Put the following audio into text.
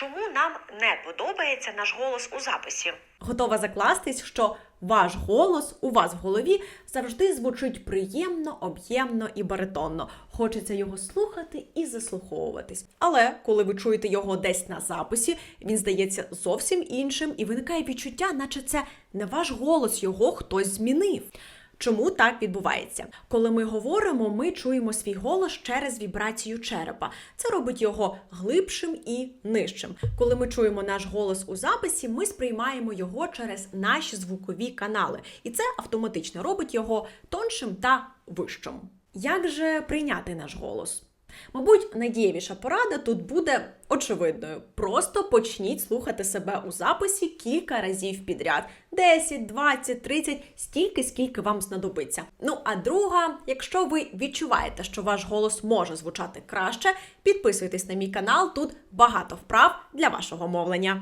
чому нам не подобається наш голос у записі. Готова закластись, що ваш голос у вас в голові завжди звучить приємно, об'ємно і баритонно. Хочеться його слухати і заслуховуватись. Але коли ви чуєте його десь на записі, він здається зовсім іншим, і виникає відчуття, наче це не ваш голос, його хтось змінив. Чому так відбувається? Коли ми говоримо, ми чуємо свій голос через вібрацію черепа. Це робить його глибшим і нижчим. Коли ми чуємо наш голос у записі, ми сприймаємо його через наші звукові канали, і це автоматично робить його тоншим та вищим. Як же прийняти наш голос? Мабуть, надієвіша порада тут буде очевидною. Просто почніть слухати себе у записі кілька разів підряд: 10, 20, 30, стільки, скільки вам знадобиться. Ну а друга, якщо ви відчуваєте, що ваш голос може звучати краще, підписуйтесь на мій канал. Тут багато вправ для вашого мовлення.